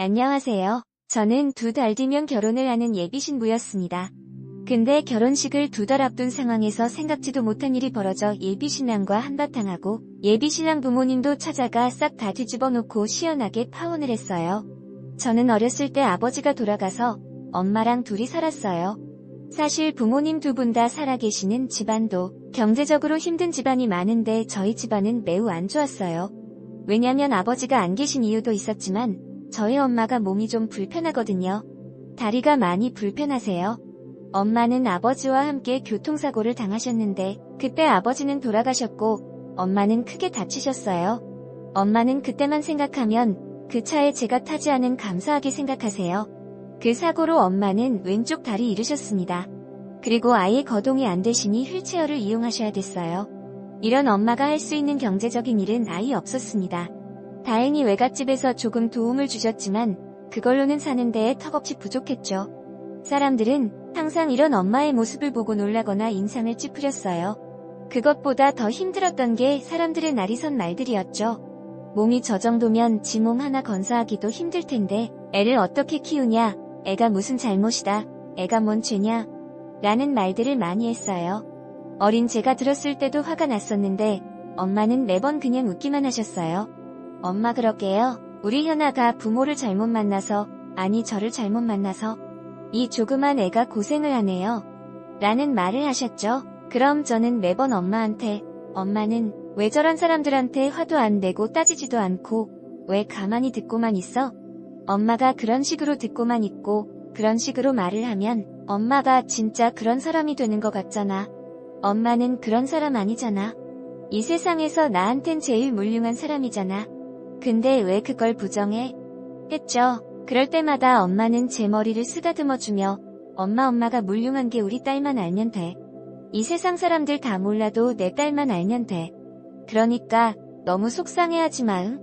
안녕하세요. 저는 두 달 뒤면 결혼을 하는 예비 신부였습니다. 근데 결혼식을 두 달 앞둔 상황에서 생각지도 못한 일이 벌어져 예비 신랑과 한바탕하고 예비 신랑 부모님도 찾아가 싹 다 뒤집어 놓고 시원하게 파혼을 했어요. 저는 어렸을 때 아버지가 돌아가서 엄마랑 둘이 살았어요. 사실 부모님 두 분 다 살아계시는 집안도 경제적으로 힘든 집안이 많은데 저희 집안은 매우 안 좋았어요. 왜냐면 아버지가 안 계신 이유도 있었지만 저희 엄마가 몸이 좀 불편하거든요. 다리가 많이 불편하세요. 엄마는 아버지와 함께 교통사고를 당하셨는데 그때 아버지는 돌아가셨고 엄마는 크게 다치셨어요. 엄마는 그때만 생각하면 그 차에 제가 타지 않은 감사하게 생각하세요. 그 사고로 엄마는 왼쪽 다리 잃으셨습니다. 그리고 아예 거동이 안 되시니 휠체어를 이용하셔야 됐어요. 이런 엄마가 할 수 있는 경제적인 일은 아예 없었습니다. 다행히 외갓집에서 조금 도움을 주셨지만 그걸로는 사는 데에 턱없이 부족했죠. 사람들은 항상 이런 엄마의 모습을 보고 놀라거나 인상을 찌푸렸어요. 그것보다 더 힘들었던 게 사람들의 날이 선 말들이었죠. 몸이 저 정도면 지 몸 하나 건사하기도 힘들 텐데 애를 어떻게 키우냐, 애가 무슨 잘못이다, 애가 뭔 죄냐, 라는 말들을 많이 했어요. 어린 제가 들었을 때도 화가 났었는데 엄마는 매번 그냥 웃기만 하셨어요. 엄마 그럴게요. 우리 현아가 부모를 잘못 만나서, 아니 저를 잘못 만나서, 이 조그만 애가 고생을 하네요. 라는 말을 하셨죠. 그럼 저는 매번 엄마한테, 엄마는 왜 저런 사람들한테 화도 안 내고 따지지도 않고, 왜 가만히 듣고만 있어? 엄마가 그런 식으로 듣고만 있고, 그런 식으로 말을 하면, 엄마가 진짜 그런 사람이 되는 것 같잖아. 엄마는 그런 사람 아니잖아. 이 세상에서 나한텐 제일 물륭한 사람이잖아. 근데 왜 그걸 부정해? 했죠. 그럴 때마다 엄마는 제 머리를 쓰다듬어주며 엄마 엄마가 물륭한 게 우리 딸만 알면 돼. 이 세상 사람들 다 몰라도 내 딸만 알면 돼. 그러니까 너무 속상해하지 마응.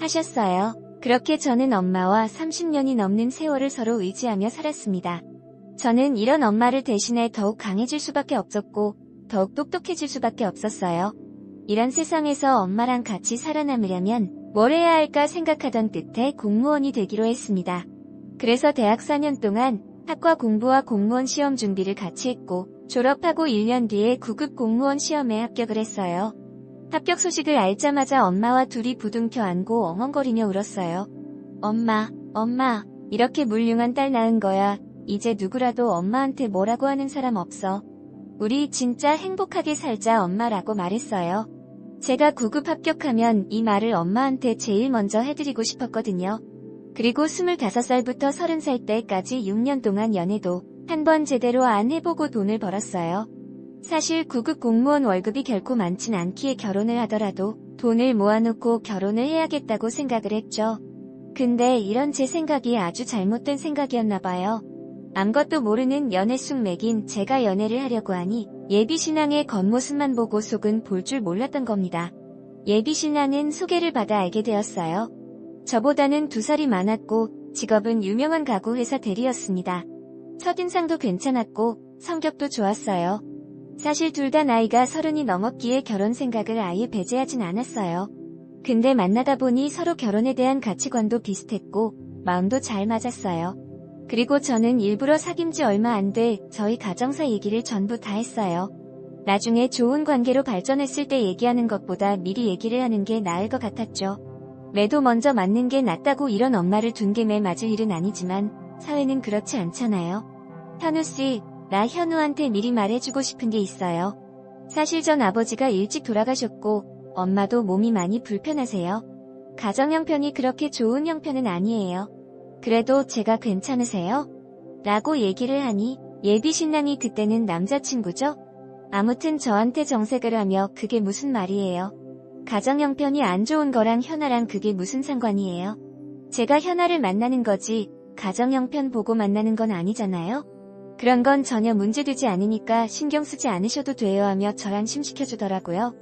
하셨어요. 그렇게 저는 엄마와 30년이 넘는 세월을 서로 의지하며 살았습니다. 저는 이런 엄마를 대신해 더욱 강해질 수밖에 없었고 더욱 똑똑해질 수밖에 없었어요. 이런 세상에서 엄마랑 같이 살아남으려면 뭘 해야 할까 생각하던 끝에 공무원이 되기로 했습니다. 그래서 대학 4년 동안 학과 공부와 공무원 시험 준비를 같이 했고 졸업하고 1년 뒤에 9급 공무원 시험에 합격을 했어요. 합격 소식을 알자마자 엄마와 둘이 부둥켜 안고 엉엉거리며 울었어요. 엄마, 엄마, 이렇게 물륭한 딸 낳은 거야. 이제 누구라도 엄마한테 뭐라고 하는 사람 없어. 우리 진짜 행복하게 살자 엄마라고 말했어요. 제가 9급 합격하면 이 말을 엄마한테 제일 먼저 해드리고 싶었거든요. 그리고 25살부터 30살 때까지 6년 동안 연애도 한 번 제대로 안 해보고 돈을 벌었어요. 사실 9급 공무원 월급이 결코 많진 않기에 결혼을 하더라도 돈을 모아놓고 결혼을 해야겠다고 생각을 했죠. 근데 이런 제 생각이 아주 잘못된 생각이었나 봐요. 아무것도 모르는 연애 쑥 맥인 제가 연애를 하려고 하니 예비신앙의 겉모습만 보고 속은 볼 줄 몰랐던 겁니다. 예비신앙은 소개를 받아 알게 되었어요. 저보다는 두 살이 많았고 직업은 유명한 가구 회사 대리였습니다. 첫인상도 괜찮았고 성격도 좋았어요. 사실 둘 다 나이가 서른이 넘었기에 결혼 생각을 아예 배제하진 않았어요. 근데 만나다 보니 서로 결혼에 대한 가치관도 비슷했고 마음도 잘 맞았어요. 그리고 저는 일부러 사귄 지 얼마 안 돼 저희 가정사 얘기를 전부 다 했어요. 나중에 좋은 관계로 발전했을 때 얘기하는 것보다 미리 얘기를 하는 게 나을 것 같았죠. 매도 먼저 맞는 게 낫다고 이런 엄마를 둔 게 매 맞을 일은 아니지만 사회는 그렇지 않잖아요. 현우 씨, 나 현우한테 미리 말해주고 싶은 게 있어요. 사실 전 아버지가 일찍 돌아가셨고 엄마도 몸이 많이 불편하세요. 가정 형편이 그렇게 좋은 형편은 아니에요. 그래도 제가 괜찮으세요? 라고 얘기를 하니 예비 신랑이 그때는 남자친구죠? 아무튼 저한테 정색을 하며 그게 무슨 말이에요. 가정 형편이 안 좋은 거랑 현아랑 그게 무슨 상관이에요. 제가 현아를 만나는 거지 가정 형편 보고 만나는 건 아니잖아요. 그런 건 전혀 문제되지 않으니까 신경 쓰지 않으셔도 돼요 하며 저랑 심시켜주더라고요.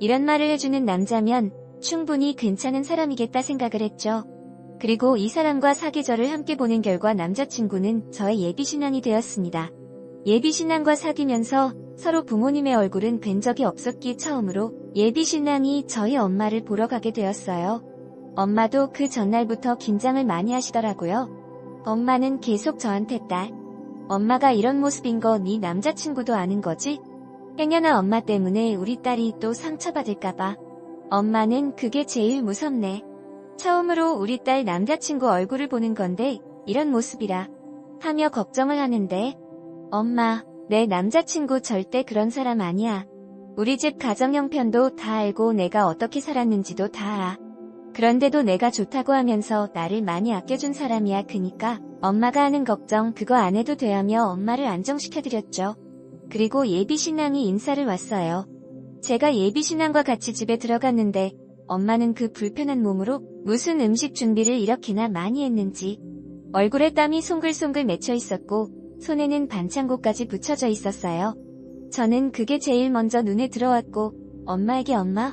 이런 말을 해주는 남자면 충분히 괜찮은 사람이겠다 생각을 했죠. 그리고 이 사람과 사계절을 함께 보는 결과 남자친구는 저의 예비신앙이 되었습니다. 예비신앙과 사귀면서 서로 부모님의 얼굴은 뵌 적이 없었기 처음으로 예비신앙이 저희 엄마를 보러 가게 되었어요. 엄마도 그 전날부터 긴장을 많이 하시더라고요. 엄마는 계속 저한테 딸. 엄마가 이런 모습인 거 네 남자친구도 아는 거지? 행여나 엄마 때문에 우리 딸이 또 상처받을까봐. 엄마는 그게 제일 무섭네. 처음으로 우리 딸 남자친구 얼굴을 보는 건데 이런 모습이라 하며 걱정을 하는데 엄마, 내 남자친구 절대 그런 사람 아니야. 우리 집 가정 형편도 다 알고 내가 어떻게 살았는지도 다 알아. 그런데도 내가 좋다고 하면서 나를 많이 아껴준 사람이야. 그니까 엄마가 하는 걱정 그거 안 해도 돼 하며 엄마를 안정시켜드렸죠. 그리고 예비 신랑이 인사를 왔어요. 제가 예비 신랑과 같이 집에 들어갔는데 엄마는 그 불편한 몸으로 무슨 음식 준비를 이렇게나 많이 했는지 얼굴에 땀이 송글송글 맺혀 있었고 손에는 반창고까지 붙여져 있었어요. 저는 그게 제일 먼저 눈에 들어왔고 엄마에게 엄마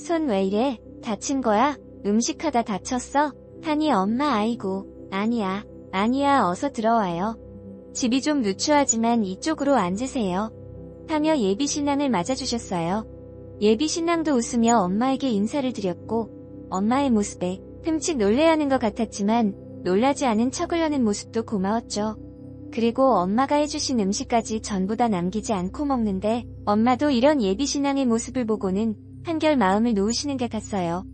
손 왜 이래 다친 거야 음식하다 다쳤어 하니 엄마 아이고 아니야 아니야 어서 들어와요. 집이 좀 누추하지만 이쪽으로 앉으세요. 하며 예비 신랑을 맞아주셨어요. 예비 신랑도 웃으며 엄마에게 인사를 드렸고 엄마의 모습에 흠칫 놀래하는 것 같았지만 놀라지 않은 척을 하는 모습도 고마웠죠. 그리고 엄마가 해주신 음식까지 전부 다 남기지 않고 먹는데 엄마도 이런 예비 신랑의 모습을 보고는 한결 마음을 놓으시는 것 같았어요.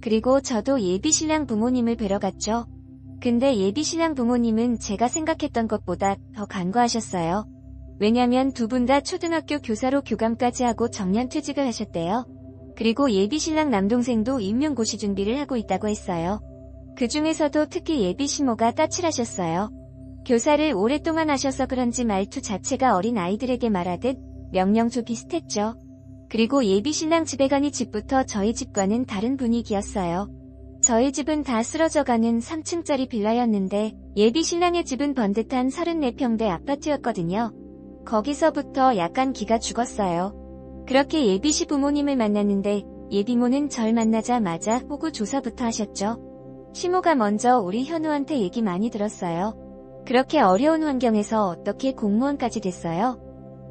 그리고 저도 예비 신랑 부모님을 뵈러 갔죠. 근데 예비 신랑 부모님은 제가 생각했던 것보다 더 간과하셨어요. 왜냐면 두 분 다 초등학교 교사로 교감까지 하고 정년 퇴직을 하셨대요. 그리고 예비 신랑 남동생도 임용고시 준비를 하고 있다고 했어요. 그 중에서도 특히 예비 시모가 까칠하셨어요. 교사를 오랫동안 하셔서 그런지 말투 자체가 어린 아이들에게 말하듯 명령조 비슷했죠. 그리고 예비 신랑 집에 가니 집부터 저희 집과는 다른 분위기였어요. 저희 집은 다 쓰러져가는 3층짜리 빌라였는데 예비 신랑의 집은 번듯한 34평대 아파트였거든요. 거기서부터 약간 기가 죽었어요. 그렇게 예비시 부모님을 만났는데 예비모는 절 만나자마자 호구 조사부터 하셨죠. 시모가 먼저 우리 현우한테 얘기 많이 들었어요. 그렇게 어려운 환경에서 어떻게 공무원까지 됐어요?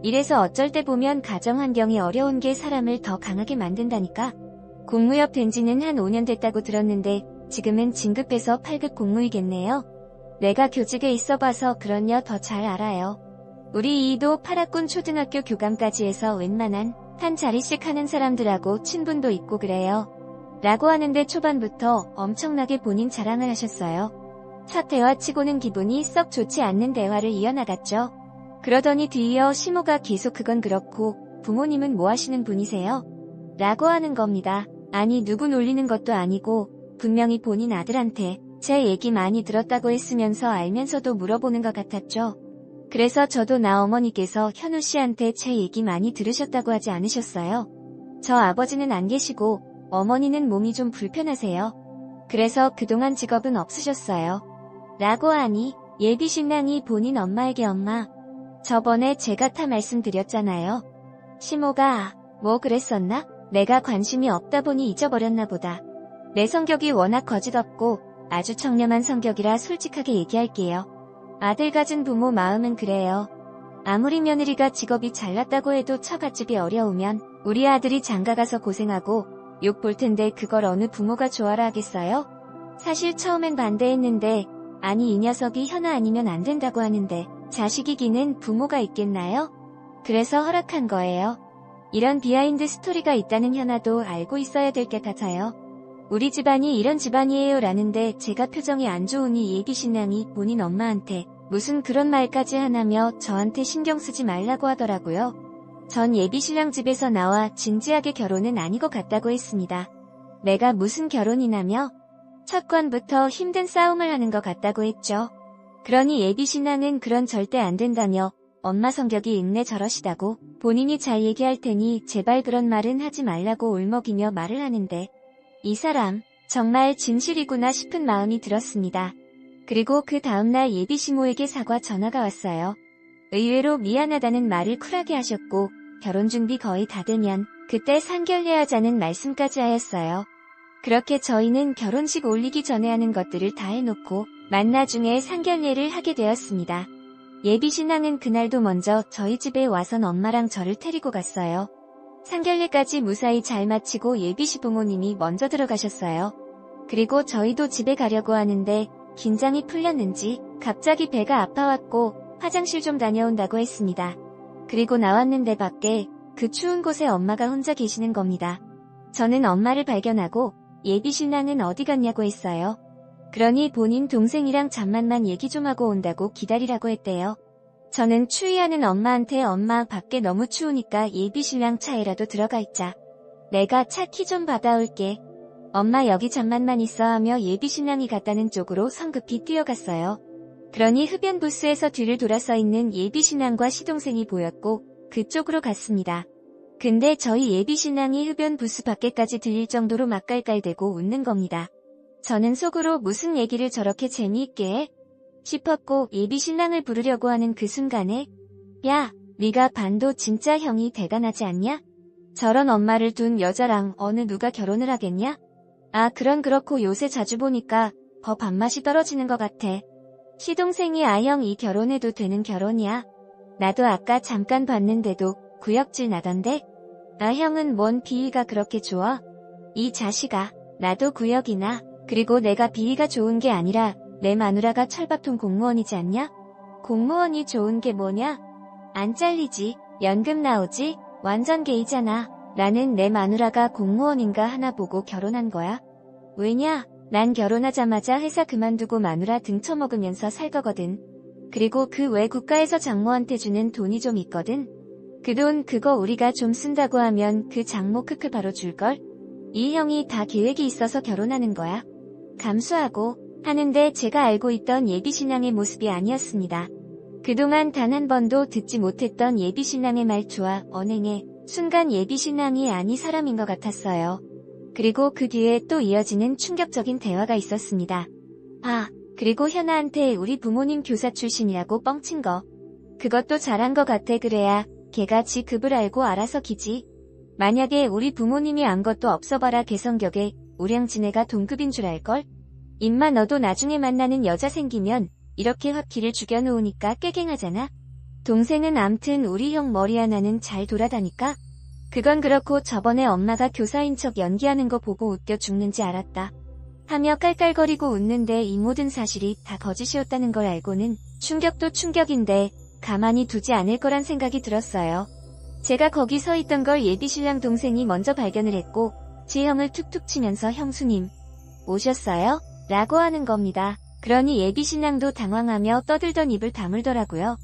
이래서 어쩔 때 보면 가정 환경이 어려운 게 사람을 더 강하게 만든다니까. 공무역 된 지는 한 5년 됐다고 들었는데 지금은 진급해서 8급 공무이겠네요. 내가 교직에 있어 봐서 그런여 더 잘 알아요. 우리 이도 파라군 초등학교 교감까지 해서 웬만한 한 자리씩 하는 사람들하고 친분도 있고 그래요. 라고 하는데 초반부터 엄청나게 본인 자랑을 하셨어요. 첫 대화 치고는 기분이 썩 좋지 않는 대화를 이어나갔죠. 그러더니 뒤이어 시모가 계속 그건 그렇고 부모님은 뭐 하시는 분이세요? 라고 하는 겁니다. 아니 누구 놀리는 것도 아니고 분명히 본인 아들한테 제 얘기 많이 들었다고 했으면서 알면서도 물어보는 것 같았죠. 그래서 저도 나 어머니께서 현우 씨한테 제 얘기 많이 들으셨다고 하지 않으셨어요? 저 아버지는 안 계시고 어머니는 몸이 좀 불편하세요. 그래서 그동안 직업은 없으셨어요. 라고 하니 예비 신랑이 본인 엄마에게 엄마 저번에 제가 타 말씀드렸잖아요. 시모가 뭐 그랬었나? 내가 관심이 없다 보니 잊어버렸나 보다. 내 성격이 워낙 거짓없고 아주 청렴한 성격이라 솔직하게 얘기할게요. 아들 가진 부모 마음은 그래요. 아무리 며느리가 직업이 잘났다고 해도 처갓집이 어려우면 우리 아들이 장가가서 고생하고 욕 볼 텐데 그걸 어느 부모가 좋아라 하겠어요? 사실 처음엔 반대했는데 아니 이 녀석이 현아 아니면 안 된다고 하는데 자식이기는 부모가 있겠나요? 그래서 허락한 거예요. 이런 비하인드 스토리가 있다는 현아도 알고 있어야 될것 같아요. 우리 집안이 이런 집안이에요 라는데 제가 표정이 안 좋으니 예비 신랑이 본인 엄마한테 무슨 그런 말까지 하나며 저한테 신경 쓰지 말라고 하더라고요. 전 예비 신랑 집에서 나와 진지하게 결혼은 아닌 것 같다고 했습니다. 내가 무슨 결혼이나며 첫 관부터 힘든 싸움을 하는 것 같다고 했죠. 그러니 예비 신랑은 그런 절대 안 된다며 엄마 성격이 있네 저러시다고 본인이 잘 얘기할 테니 제발 그런 말은 하지 말라고 울먹이며 말을 하는데 이 사람 정말 진실이구나 싶은 마음이 들었습니다. 그리고 그 다음날 예비 시모에게 사과 전화가 왔어요. 의외로 미안하다는 말을 쿨하게 하셨고 결혼 준비 거의 다 되면 그때 상결례하자는 말씀까지 하였어요. 그렇게 저희는 결혼식 올리기 전에 하는 것들을 다 해놓고 만나 중에 상결례를 하게 되었습니다. 예비 신랑은 그날도 먼저 저희 집에 와선 엄마랑 저를 데리고 갔어요. 상결례까지 무사히 잘 마치고 예비 시부모님이 먼저 들어가셨어요. 그리고 저희도 집에 가려고 하는데 긴장이 풀렸는지 갑자기 배가 아파왔고 화장실 좀 다녀온다고 했습니다. 그리고 나왔는데 밖에 그 추운 곳에 엄마가 혼자 계시는 겁니다. 저는 엄마를 발견하고 예비 신랑은 어디 갔냐고 했어요. 그러니 본인 동생이랑 잠만만 얘기 좀 하고 온다고 기다리라고 했대요. 저는 추위하는 엄마한테 엄마 밖에 너무 추우니까 예비 신랑 차에라도 들어가 있자. 내가 차 키 좀 받아올게. 엄마 여기 잠만만 있어 하며 예비 신랑이 갔다는 쪽으로 성급히 뛰어갔어요. 그러니 흡연 부스에서 뒤를 돌아서 있는 예비 신랑과 시동생이 보였고 그쪽으로 갔습니다. 근데 저희 예비 신랑이 흡연 부스 밖에까지 들릴 정도로 막깔깔대고 웃는 겁니다. 저는 속으로 무슨 얘기를 저렇게 재미있게 해? 싶었고 예비 신랑을 부르려고 하는 그 순간에 야, 네가 반도 진짜 형이 대단하지 않냐? 저런 엄마를 둔 여자랑 어느 누가 결혼을 하겠냐? 아, 그런 그렇고 요새 자주 보니까 더 밥맛이 떨어지는 것 같아. 시동생이 아형 이 결혼해도 되는 결혼이야. 나도 아까 잠깐 봤는데도 구역질 나던데? 아 형은 뭔 비위가 그렇게 좋아? 이 자식아, 나도 구역이나. 그리고 내가 비위가 좋은 게 아니라 내 마누라가 철밥통 공무원이지 않냐? 공무원이 좋은 게 뭐냐? 안 잘리지, 연금 나오지, 완전 게이잖아. 나는 내 마누라가 공무원인가 하나 보고 결혼한 거야. 왜냐? 난 결혼하자마자 회사 그만두고 마누라 등쳐먹으면서 살 거거든. 그리고 그 외 국가에서 장모한테 주는 돈이 좀 있거든. 그 돈 그거 우리가 좀 쓴다고 하면 그 장모 크크 바로 줄걸? 이 형이 다 계획이 있어서 결혼하는 거야. 감수하고 하는데 제가 알고 있던 예비신랑의 모습이 아니었습니다. 그동안 단 한 번도 듣지 못했던 예비신랑의 말투와 언행에 순간 예비신랑이 아니 사람인 것 같았어요. 그리고 그 뒤에 또 이어지는 충격적인 대화가 있었습니다. 아, 그리고 현아한테 우리 부모님 교사 출신이라고 뻥친 거. 그것도 잘한 것 같아 그래야 걔가 지 급을 알고 알아서 기지. 만약에 우리 부모님이 안 것도 없어봐라 개성격에 우량지네가 동급인 줄 알걸? 임마 너도 나중에 만나는 여자 생기면 이렇게 확 기를 죽여놓으니까 깨갱하잖아. 동생은 암튼 우리 형 머리 하나는 잘 돌아다니까? 그건 그렇고 저번에 엄마가 교사인 척 연기하는 거 보고 웃겨 죽는지 알았다. 하며 깔깔거리고 웃는데 이 모든 사실이 다 거짓이었다는 걸 알고는 충격도 충격인데 가만히 두지 않을 거란 생각이 들었어요. 제가 거기 서 있던 걸 예비신랑 동생이 먼저 발견을 했고 제 형을 툭툭 치면서 형수님 오셨어요? 라고 하는 겁니다. 그러니 예비신랑도 당황하며 떠들던 입을 다물더라고요.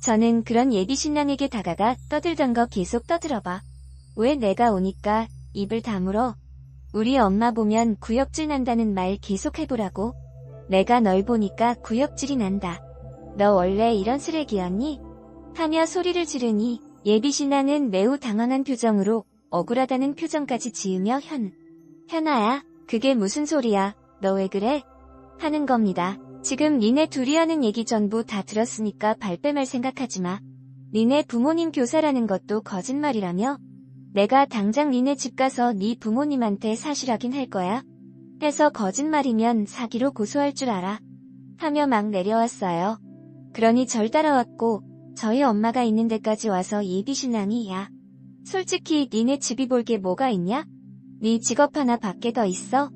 저는 그런 예비신랑에게 다가가 떠들던 거 계속 떠들어봐. 왜 내가 오니까 입을 다물어? 우리 엄마 보면 구역질 난다는 말 계속 해보라고. 내가 널 보니까 구역질이 난다. 너 원래 이런 쓰레기였니? 하며 소리를 지르니 예비신랑은 매우 당황한 표정으로 억울하다는 표정까지 지으며 현. 현아야, 그게 무슨 소리야? 너 왜 그래? 하는 겁니다. 지금 니네 둘이 하는 얘기 전부 다 들었으니까 발뺌할 생각하지 마. 니네 부모님 교사라는 것도 거짓말이라며? 내가 당장 니네 집 가서 네 부모님한테 사실하긴 할 거야. 해서 거짓말이면 사기로 고소할 줄 알아. 하며 막 내려왔어요. 그러니 절 따라왔고 저희 엄마가 있는 데까지 와서 예비신랑이 야. 솔직히 니네 집이 볼 게 뭐가 있냐? 네 직업 하나 밖에 더 있어?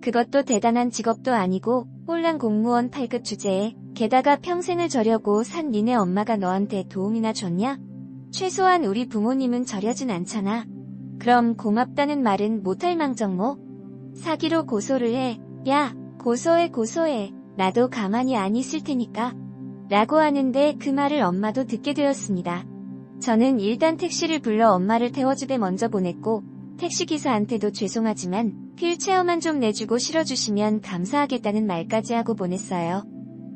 그것도 대단한 직업도 아니고 홀랑 공무원 8급 주제에 게다가 평생을 저려고 산 니네 엄마가 너한테 도움이나 줬냐? 최소한 우리 부모님은 저려진 않잖아. 그럼 고맙다는 말은 못할 망정 뭐? 사기로 고소를 해. 야, 고소해 고소해. 나도 가만히 안 있을 테니까. 라고 하는데 그 말을 엄마도 듣게 되었습니다. 저는 일단 택시를 불러 엄마를 태워주대 먼저 보냈고 택시기사한테도 죄송하지만 휠체어만 좀 내주고 실어주시면 감사하겠다는 말까지 하고 보냈어요.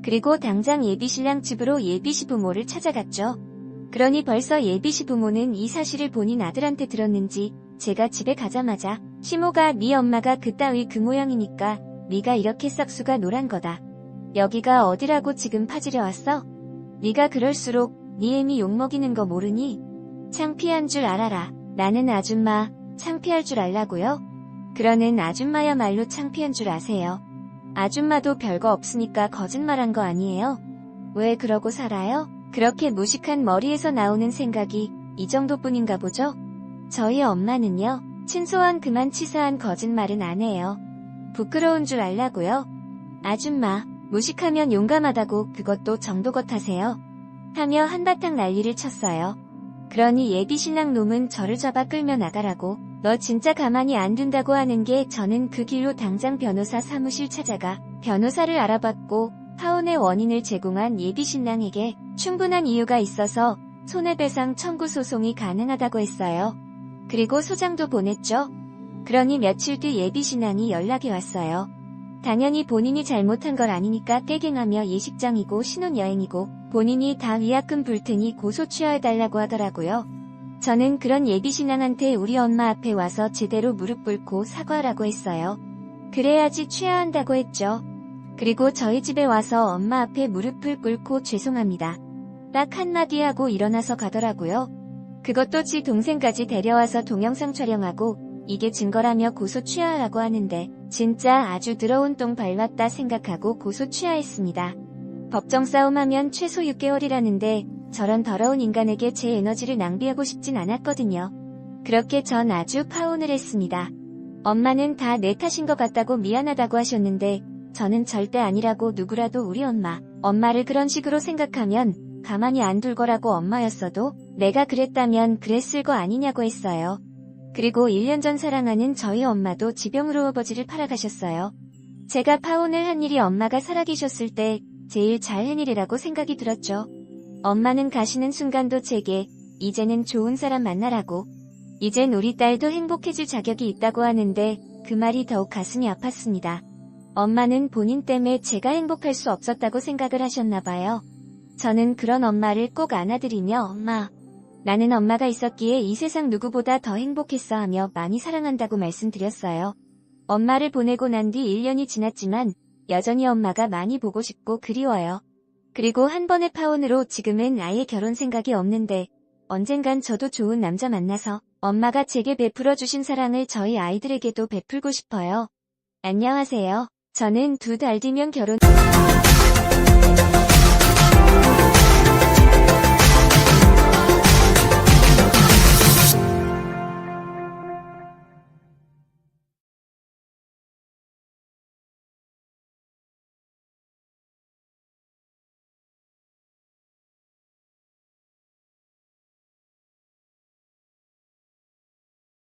그리고 당장 예비신랑 집으로 예비시 부모를 찾아갔죠. 그러니 벌써 예비시 부모는 이 사실을 본인 아들한테 들었는지 제가 집에 가자마자 시모가 네 엄마가 그따위 그 모양이니까 네가 이렇게 싹수가 노란 거다. 여기가 어디라고 지금 파지려 왔어? 네가 그럴수록 네 애미 욕먹이는 거 모르니? 창피한 줄 알아라. 나는 아줌마 창피할 줄 알라고요? 그러는 아줌마야말로 창피한 줄 아세요. 아줌마도 별거 없으니까 거짓말한 거 아니에요? 왜 그러고 살아요? 그렇게 무식한 머리에서 나오는 생각이 이 정도뿐인가 보죠? 저희 엄마는요, 친소한 그만 치사한 거짓말은 안 해요. 부끄러운 줄 알라고요? 아줌마, 무식하면 용감하다고 그것도 정도껏 하세요. 하며 한바탕 난리를 쳤어요. 그러니 예비 신랑 놈은 저를 잡아 끌며 나가라고 너 진짜 가만히 안 둔다고 하는 게 저는 그 길로 당장 변호사 사무실 찾아가 변호사를 알아봤고 파혼의 원인을 제공한 예비 신랑에게 충분한 이유가 있어서 손해배상 청구 소송이 가능하다고 했어요. 그리고 소장도 보냈죠. 그러니 며칠 뒤 예비 신랑이 연락이 왔어요. 당연히 본인이 잘못한 걸 아니니까 깨갱하며 예식장이고 신혼여행이고 본인이 다 위약금 불 테니 고소 취하해달라고 하더라고요. 저는 그런 예비 신랑한테 우리 엄마 앞에 와서 제대로 무릎 꿇고 사과하라고 했어요. 그래야지 취하한다고 했죠. 그리고 저희 집에 와서 엄마 앞에 무릎을 꿇고 죄송합니다. 딱 한마디 하고 일어나서 가더라고요. 그것도 지 동생까지 데려와서 동영상 촬영하고 이게 증거라며 고소 취하하라고 하는데 진짜 아주 더러운 똥 밟았다 생각하고 고소 취하했습니다. 법정 싸움하면 최소 6개월이라는데 저런 더러운 인간에게 제 에너지를 낭비하고 싶진 않았거든요. 그렇게 전 아주 파혼을 했습니다. 엄마는 다 내 탓인 것 같다고 미안하다고 하셨는데 저는 절대 아니라고 누구라도 우리 엄마, 엄마를 그런 식으로 생각하면 가만히 안 둘 거라고 엄마였어도 내가 그랬다면 그랬을 거 아니냐고 했어요. 그리고 1년 전 사랑하는 저희 엄마도 지병으로 아버지를 팔아가셨어요. 제가 파혼을 한 일이 엄마가 살아계셨을 때 제일 잘한 일이라고 생각이 들었죠. 엄마는 가시는 순간도 제게 이제는 좋은 사람 만나라고 이젠 우리 딸도 행복해질 자격이 있다고 하는데 그 말이 더욱 가슴이 아팠습니다. 엄마는 본인 때문에 제가 행복할 수 없었다고 생각을 하셨나 봐요. 저는 그런 엄마를 꼭 안아드리며 엄마, 나는 엄마가 있었기에 이 세상 누구보다 더 행복했어 하며 많이 사랑한다고 말씀드렸어요. 엄마를 보내고 난 뒤 1년이 지났지만 여전히 엄마가 많이 보고 싶고 그리워요. 그리고 한 번의 파혼으로 지금은 아예 결혼 생각이 없는데 언젠간 저도 좋은 남자 만나서 엄마가 제게 베풀어 주신 사랑을 저희 아이들에게도 베풀고 싶어요. 안녕하세요. 저는 두 달 뒤면 결혼